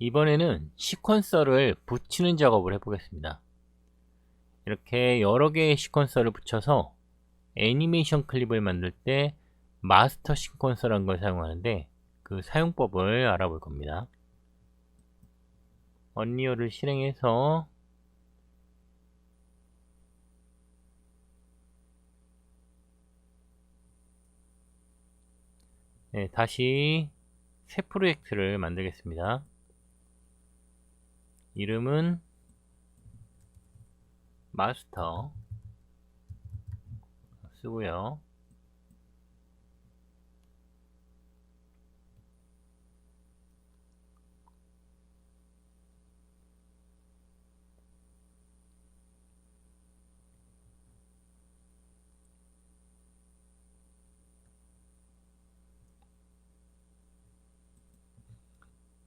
이번에는 시퀀서를 붙이는 작업을 해보겠습니다. 이렇게 여러 개의 시퀀서를 붙여서 애니메이션 클립을 만들 때 마스터 시퀀서라는 걸 사용하는데 그 사용법을 알아볼 겁니다. 언리얼을 실행해서 네, 다시 새 프로젝트를 만들겠습니다. 이름은 마스터 쓰고요.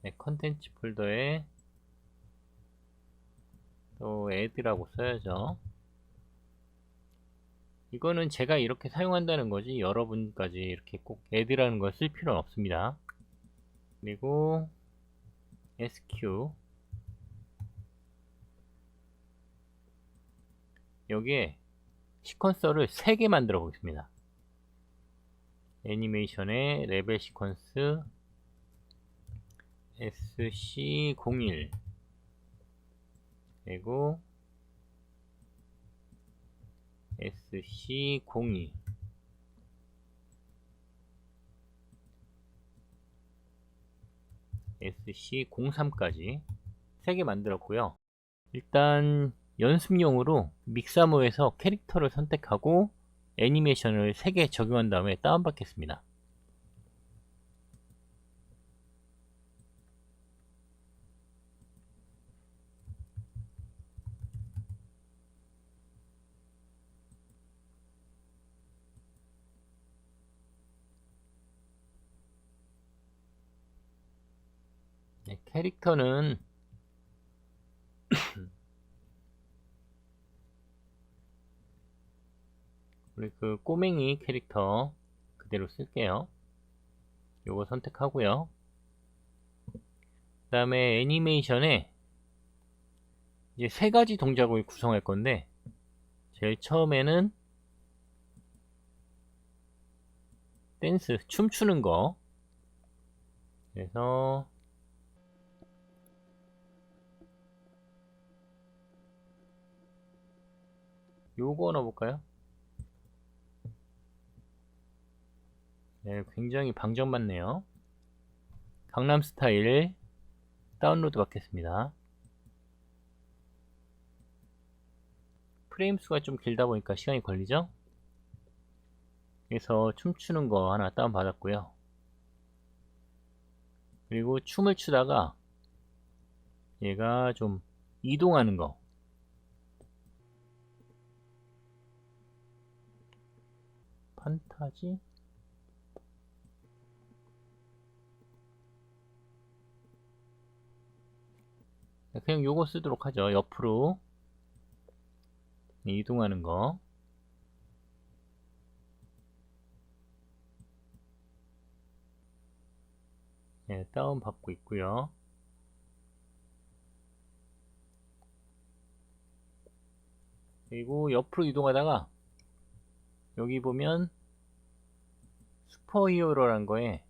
네, 컨텐츠 폴더에 또 add라고 써야죠. 이거는 제가 이렇게 사용한다는 거지 여러분까지 이렇게 꼭 add라는 걸 쓸 필요는 없습니다. 그리고 sq 여기에 시퀀서를 3개 만들어 보겠습니다. 애니메이션의 레벨 시퀀스 SC01 그리고 SC02 SC03까지 3개 만들었고요. 일단 연습용으로 믹사모에서 캐릭터를 선택하고 애니메이션을 3개 적용한 다음에 다운받겠습니다. 네, 캐릭터는 우리 그 꼬맹이 캐릭터 그대로 쓸게요. 요거 선택하고요. 그 다음에 애니메이션에 이제 세 가지 동작을 구성할 건데 제일 처음에는 댄스 춤추는 거 그래서 요거 넣어볼까요? 네, 굉장히 방정맞네요. 강남 스타일 다운로드 받겠습니다. 프레임 수가 좀 길다 보니까 시간이 걸리죠? 그래서 춤추는 거 하나 다운 받았고요. 그리고 춤을 추다가 얘가 좀 이동하는 거 판타지? 네, 그냥 요거 쓰도록 하죠. 옆으로. 이동하는 거. 네, 다운 받고 있고요. 그리고 옆으로 이동하다가 여기 보면 슈퍼히어로란 거에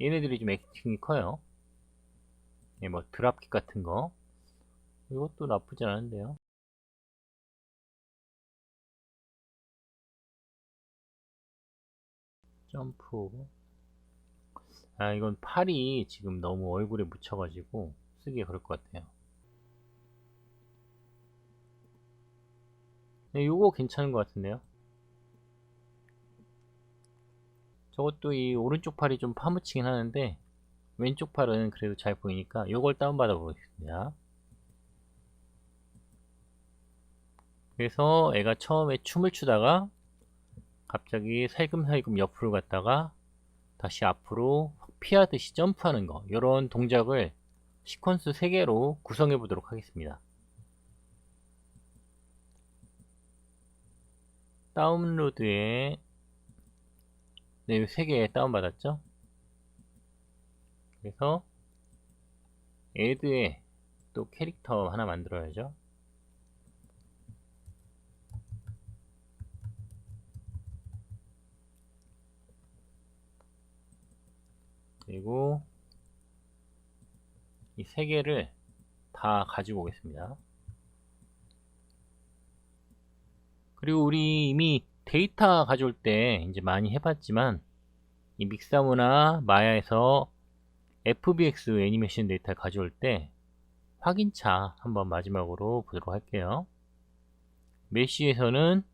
얘네들이 좀 액팅이 커요. 예, 뭐 드랍킥 같은 거 이것도 나쁘지 않은데요. 점프 아 이건 팔이 지금 너무 얼굴에 묻혀가지고 쓰기 그럴 것 같아요. 네, 요거 괜찮은 것 같은데요. 저것도 이 오른쪽 팔이 좀 파묻히긴 하는데 왼쪽 팔은 그래도 잘 보이니까 요걸 다운받아 보겠습니다. 그래서 애가 처음에 춤을 추다가 갑자기 살금살금 옆으로 갔다가 다시 앞으로 피하듯이 점프하는 거 이런 동작을 시퀀스 3개로 구성해 보도록 하겠습니다. 다운로드에 네, 3개 다운받았죠? 그래서 add에 또 캐릭터 하나 만들어야죠. 그리고 이 세 개를 다 가지고 오겠습니다. 그리고 우리 이미 데이터 가져올 때 이제 많이 해봤지만 이 믹사무나 마야에서 FBX 애니메이션 데이터를 가져올 때 확인차 한번 마지막으로 보도록 할게요. 메시에서는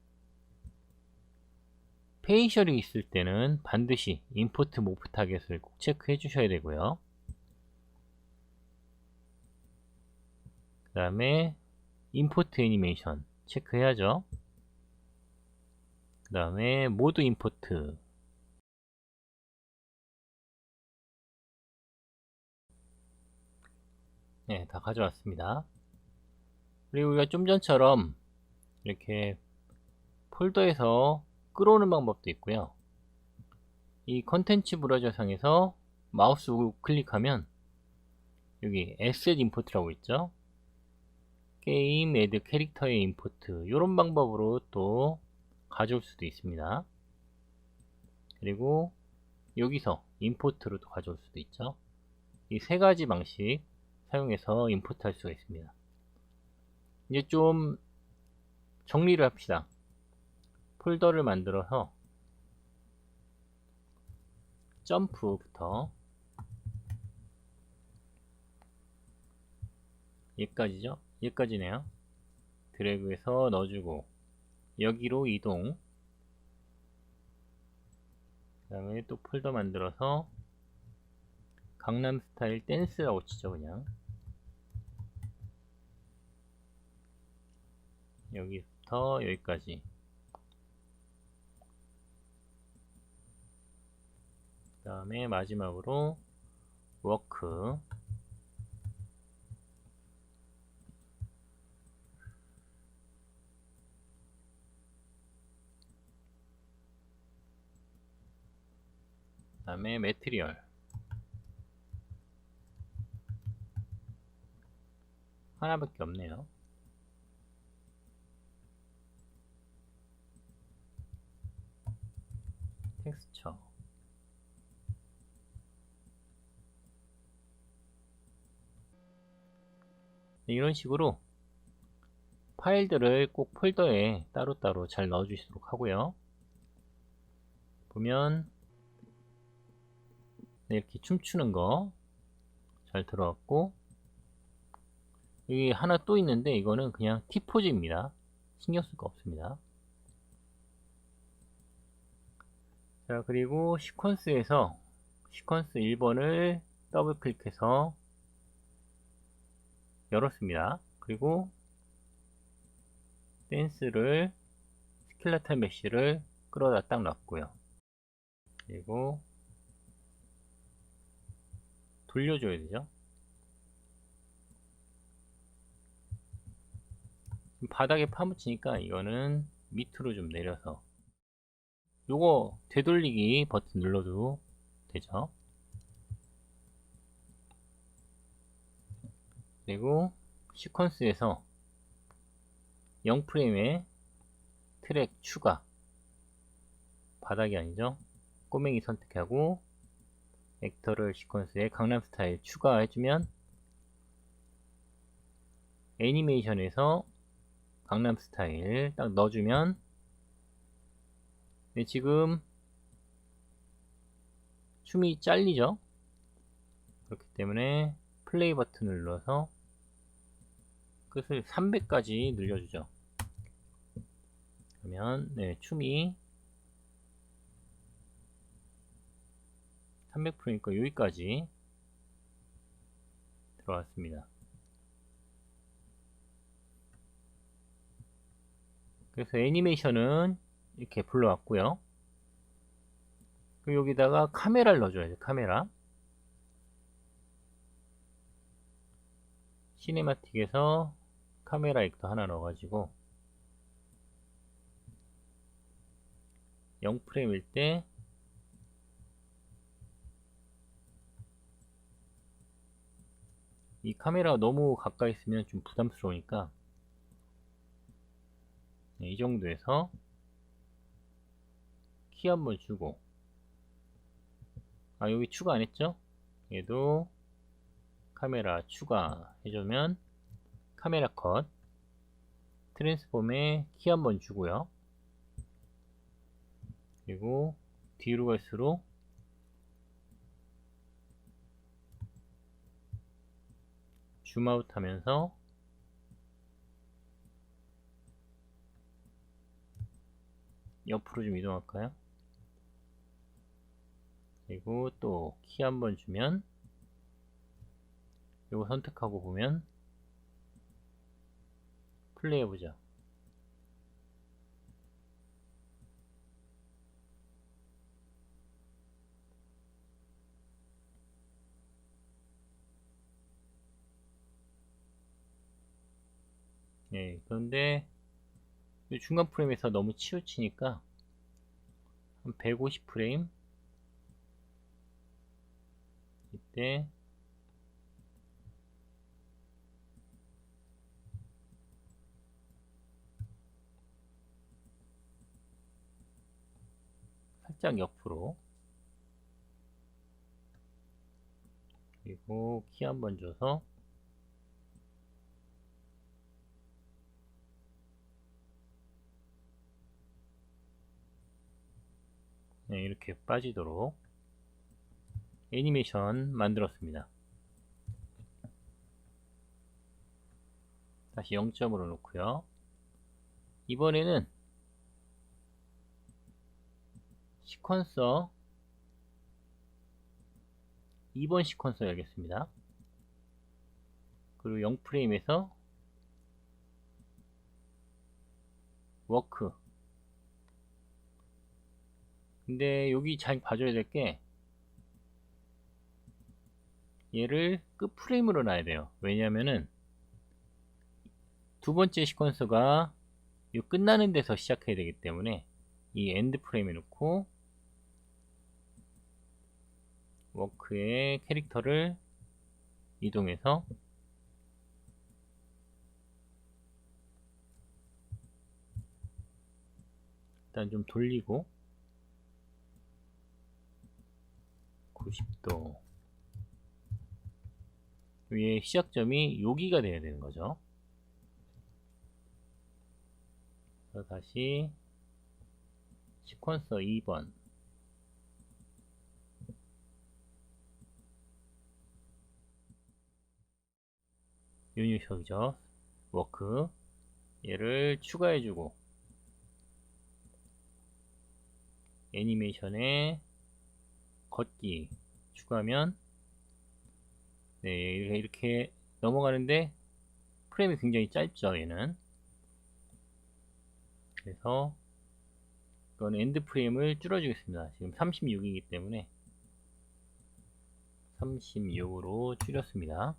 페이셜이 있을 때는 반드시 임포트 모프 타겟을 꼭 체크해 주셔야 되고요. 그 다음에 임포트 애니메이션 체크해야죠. 그 다음에 모드 임포트 네, 다 가져왔습니다. 그리고 우리가 좀 전처럼 이렇게 폴더에서 끌어오는 방법도 있고요. 이 컨텐츠 브라우저 상에서 마우스 클릭하면 여기 에셋 임포트라고 있죠. 게임, 애드 캐릭터의 임포트 이런 방법으로 또 가져올 수도 있습니다. 그리고 여기서 임포트로 도 가져올 수도 있죠. 이 세 가지 방식 사용해서 임포트 할 수가 있습니다. 이제 좀 정리를 합시다. 폴더를 만들어서 점프부터 여기까지죠? 여기까지네요. 드래그해서 넣어주고 여기로 이동. 그 다음에 또 폴더 만들어서 강남 스타일 댄스라고 치죠 그냥. 여기부터 여기까지. 그 다음에 마지막으로 워크 그 다음에 매트리얼. 하나밖에 없네요. 텍스처. 네, 이런 식으로 파일들을 꼭 폴더에 따로따로 잘 넣어 주시도록 하고요. 보면 네, 이렇게 춤추는 거 잘 들어갔고 여기 하나 또 있는데 이거는 그냥 T포즈입니다. 신경 쓸 거 없습니다. 자 그리고 시퀀스에서 시퀀스 1번을 더블 클릭해서 열었습니다. 그리고 댄스를 스켈레탈 메쉬를 끌어다 딱 놨고요. 그리고 돌려줘야 되죠? 바닥에 파묻히니까 이거는 밑으로 좀 내려서 요거 되돌리기 버튼 눌러도 되죠? 그리고 시퀀스에서 0프레임에 트랙 추가. 바닥이 아니죠? 꼬맹이 선택하고 액터를 시퀀스에 강남 스타일 추가해주면 애니메이션에서 강남 스타일 딱 넣어주면 네, 지금 춤이 잘리죠? 그렇기 때문에 플레이 버튼을 눌러서 끝을 300까지 늘려주죠. 그러면 네, 춤이 300%니까 여기까지 들어왔습니다. 그래서 애니메이션은 이렇게 불러왔고요. 여기다가 카메라를 넣어줘야죠. 카메라. 시네마틱에서 카메라 액터 하나 넣어가지고 0프레임일 때 이 카메라가 너무 가까이 있으면 좀 부담스러우니까 네, 이 정도에서 키 한 번 주고. 아 여기 추가 안 했죠? 얘도 카메라 추가 해주면 카메라 컷. 트랜스폼에 키 한 번 주고요. 그리고 뒤로 갈수록 줌아웃 하면서 옆으로 좀 이동할까요? 그리고 또 키 한번 주면 이거 선택하고 보면 플레이 해보자 네, 그런데 이 중간 프레임에서 너무 치우치니까 한 150 프레임? 이때 살짝 옆으로 그리고 키 한번 줘서 네, 이렇게 빠지도록 애니메이션 만들었습니다. 다시 0점으로 놓고요. 이번에는 시퀀서 2번 시퀀서 열겠습니다. 그리고 0프레임에서 워크 근데 여기 잘 봐줘야 될 게 얘를 끝 프레임으로 놔야 돼요. 왜냐면은 두 번째 시퀀서가 이 끝나는 데서 시작해야 되기 때문에 이 엔드 프레임에 놓고 워크의 캐릭터를 이동해서 일단 좀 돌리고 90도. 위에 시작점이 여기가 돼야 되는 거죠. 다시 시퀀서 2번. 유니셔죠. 워크. 얘를 추가해주고. 애니메이션에 걷기 추가하면 네 이렇게 넘어가는데 프레임이 굉장히 짧죠 얘는. 그래서 이건 엔드 프레임을 줄여주겠습니다. 지금 36이기 때문에 36으로 줄였습니다.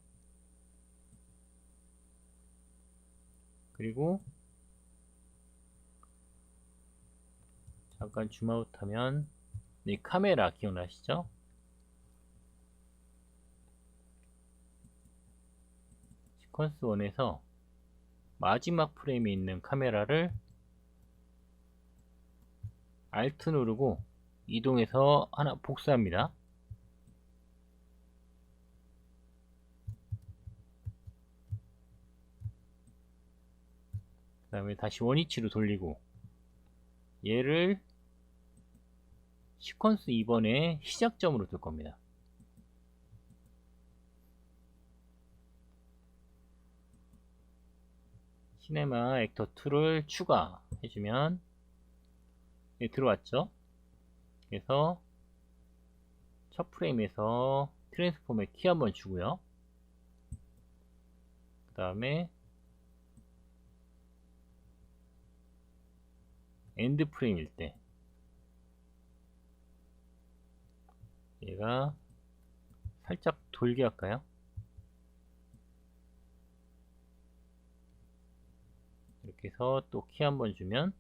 그리고 잠깐 줌아웃 하면 이 카메라 기억나시죠? 시퀀스 1에서 마지막 프레임에 있는 카메라를 Alt 누르고 이동해서 하나 복사합니다. 그 다음에 다시 원위치로 돌리고 얘를 시퀀스 2번의 시작점으로 둘 겁니다. 시네마 액터 2를 추가해주면 네, 들어왔죠? 그래서 첫 프레임에서 트랜스폼의 키 한번 주고요. 그 다음에 엔드 프레임일 때 얘가 살짝 돌게 할까요? 이렇게 해서 또 키 한번 주면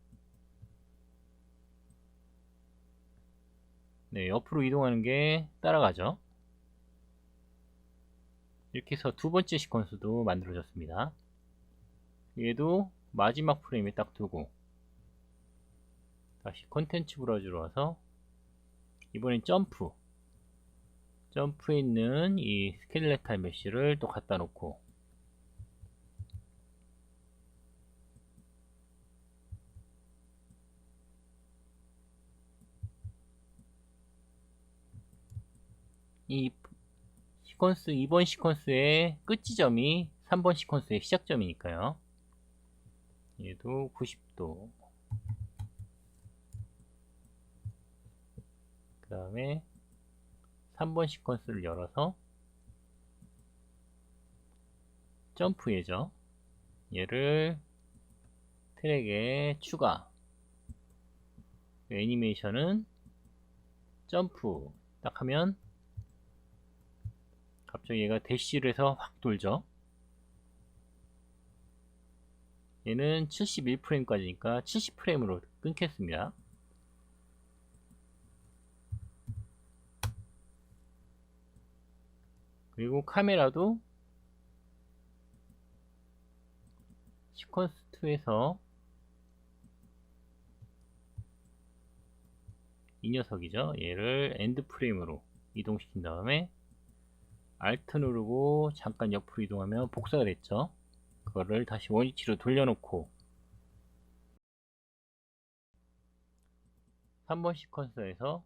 네, 옆으로 이동하는 게 따라가죠. 이렇게 해서 두 번째 시퀀스도 만들어졌습니다. 얘도 마지막 프레임에 딱 두고 다시 콘텐츠 브라우저로 와서 이번엔 점프 점프에 있는 이 스켈레탈 메쉬를 또 갖다 놓고 이 시퀀스 2번 시퀀스의 끝 지점이 3번 시퀀스의 시작점이니까요. 얘도 90도. 그 다음에 3번 시퀀스를 열어서 점프 예죠. 얘를 트랙에 추가. 애니메이션은 점프 딱 하면 갑자기 얘가 대시를 해서 확 돌죠. 얘는 71프레임까지니까 70프레임으로 끊겠습니다. 그리고 카메라도 시퀀스 2에서 이 녀석이죠. 얘를 엔드 프레임으로 이동시킨 다음에 Alt 누르고 잠깐 옆으로 이동하면 복사가 됐죠. 그거를 다시 원위치로 돌려놓고 3번 시퀀서에서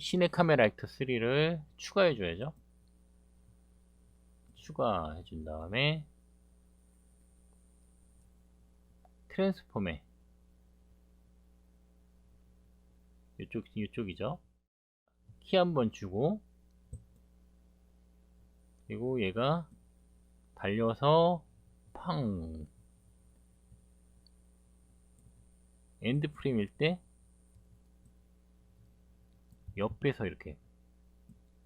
시네 카메라 액터 3를 추가해 줘야죠. 추가해 준 다음에 트랜스폼에 이쪽 이쪽이죠. 키 한 번 주고 그리고 얘가 달려서 팡 엔드 프레임일 때 옆에서 이렇게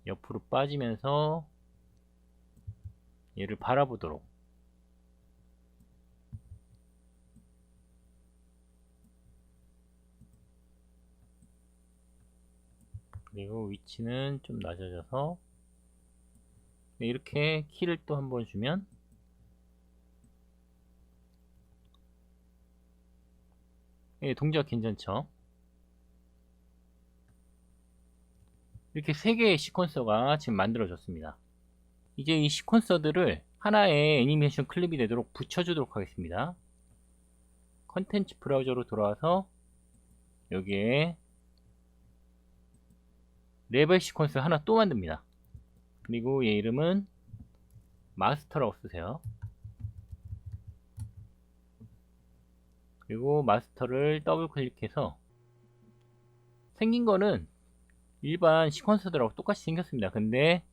옆으로 빠지면서 얘를 바라보도록 그리고 위치는 좀 낮아져서 네, 이렇게 키를 또 한 번 주면 예, 동작 괜찮죠? 이렇게 세 개의 시퀀서가 지금 만들어졌습니다. 이제 이 시퀀서들을 하나의 애니메이션 클립이 되도록 붙여주도록 하겠습니다. 컨텐츠 브라우저로 돌아와서 여기에 레벨 시퀀스 하나 또 만듭니다. 그리고 얘 이름은 마스터라고 쓰세요. 그리고 마스터를 더블 클릭해서 생긴 거는 일반 시퀀서들하고 똑같이 생겼습니다. 근데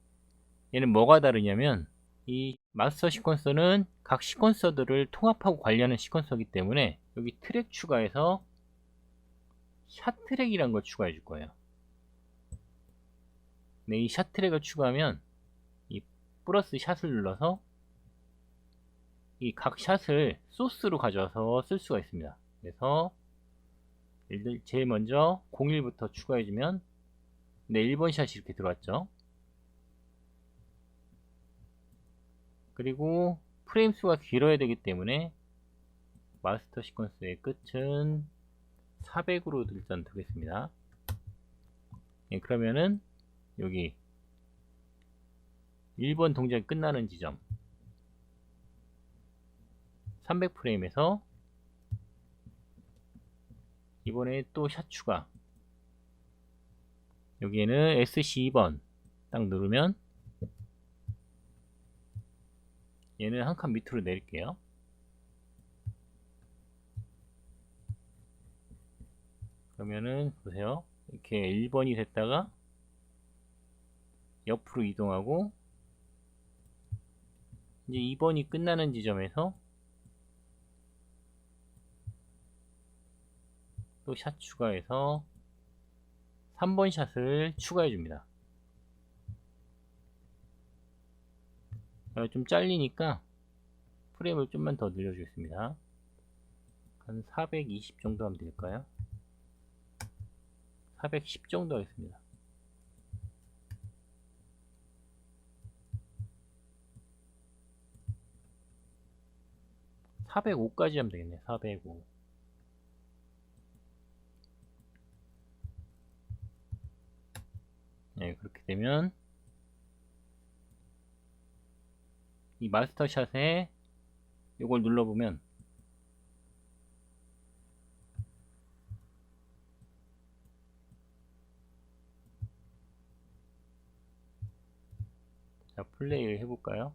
얘는 뭐가 다르냐면 이 마스터 시퀀서는 각 시퀀서들을 통합하고 관리하는 시퀀서이기 때문에 여기 트랙 추가해서 샷 트랙이란 걸 추가해 줄 거예요. 네, 이 샷 트랙을 추가하면 이 플러스 샷을 눌러서 이 각 샷을 소스로 가져와서 쓸 수가 있습니다. 그래서 제일 먼저 01부터 추가해주면 네, 1번 샷이 이렇게 들어왔죠. 그리고 프레임 수가 길어야 되기 때문에 마스터 시퀀스의 끝은 400으로 일단 두겠습니다. 예, 그러면은 여기 1번 동작이 끝나는 지점 300프레임에서 이번에 또 샷 추가 여기에는 SC2번 딱 누르면 얘는 한 칸 밑으로 내릴게요. 그러면은 보세요. 이렇게 1번이 됐다가 옆으로 이동하고 이제 2번이 끝나는 지점에서 또 샷 추가해서 3번 샷을 추가해 줍니다. 어, 좀 잘리니까 프레임을 좀만 더 늘려주겠습니다. 한 420 정도 하면 될까요? 410 정도 하겠습니다. (405까지) 하면 되겠네요 (405) 네, 그렇게 되면 이 마스터샷에 이걸 눌러보면 자, 플레이를 해볼까요?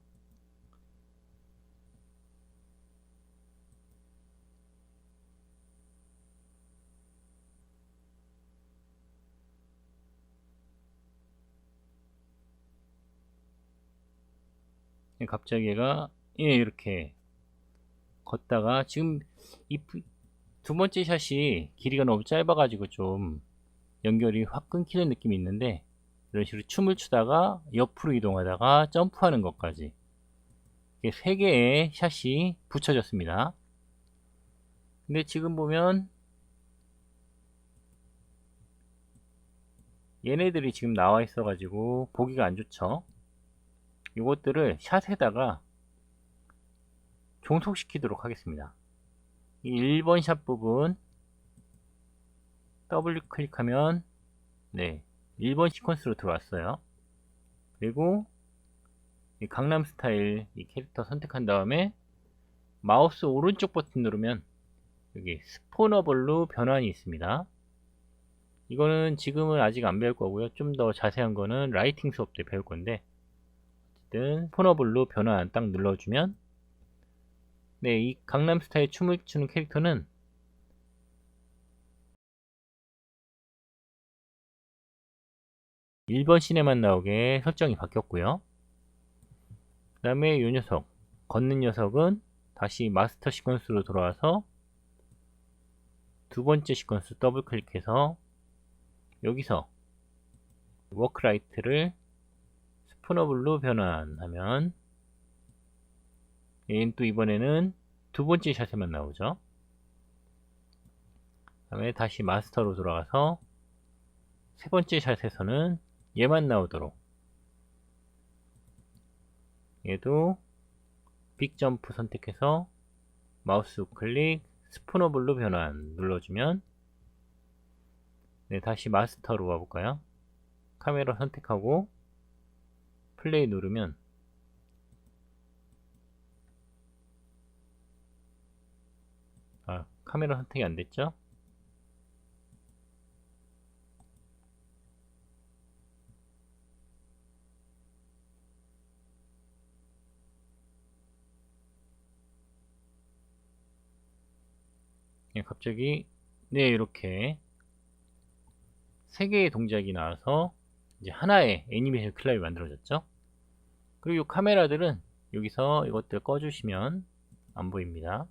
갑자기 얘가 예, 이렇게 걷다가 지금 이 두 번째 샷이 길이가 너무 짧아가지고 좀 연결이 확 끊기는 느낌이 있는데 이런 식으로 춤을 추다가 옆으로 이동하다가 점프하는 것까지 이렇게 세 개의 샷이 붙여졌습니다. 근데 지금 보면 얘네들이 지금 나와 있어 가지고 보기가 안 좋죠 이것들을 샷에다가 종속시키도록 하겠습니다. 이 1번 샷 부분 더블 클릭하면 네 1번 시퀀스로 들어왔어요. 그리고 이 강남 스타일 이 캐릭터 선택한 다음에 마우스 오른쪽 버튼 누르면 여기 스포너블로 변환이 있습니다. 이거는 지금은 아직 안 배울 거고요. 좀 더 자세한 거는 라이팅 수업 때 배울 건데 어쨌든 스포너블로 변환 딱 눌러주면 네, 이 강남 스타일 춤을 추는 캐릭터는 일번 씬에만 나오게 설정이 바뀌었고요. 그 다음에 이 녀석, 걷는 녀석은 다시 마스터 시퀀스로 돌아와서 두 번째 시퀀스 더블 클릭해서 여기서 워크라이트를 스푸너블로 변환하면 얘는 또 이번에는 두 번째 샷에만 나오죠. 그 다음에 다시 마스터로 돌아가서 세 번째 샷에서는 얘만 나오도록 얘도 빅 점프 선택해서 마우스 우클릭 스푸너블로 변환 눌러주면 네, 다시 마스터로 와볼까요? 카메라 선택하고 플레이 누르면 아, 카메라 선택이 안 됐죠? 예, 갑자기 네 이렇게 세 개의 동작이 나와서 이제 하나의 애니메이션 클럽이 만들어졌죠. 그리고 이 카메라들은 여기서 이것들 꺼주시면 안 보입니다.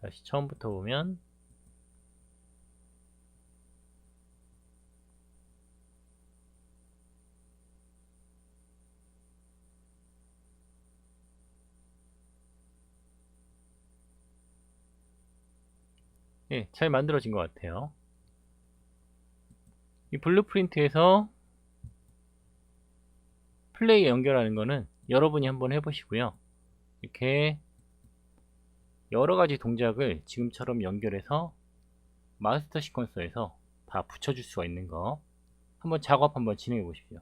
다시 처음부터 보면 예, 잘 만들어진 것 같아요. 이 블루프린트에서 플레이 연결하는 거는 여러분이 한번 해보시고요. 이렇게 여러 가지 동작을 지금처럼 연결해서 마스터 시퀀서에서 다 붙여줄 수가 있는 거 한번 작업 한번 진행해 보십시오.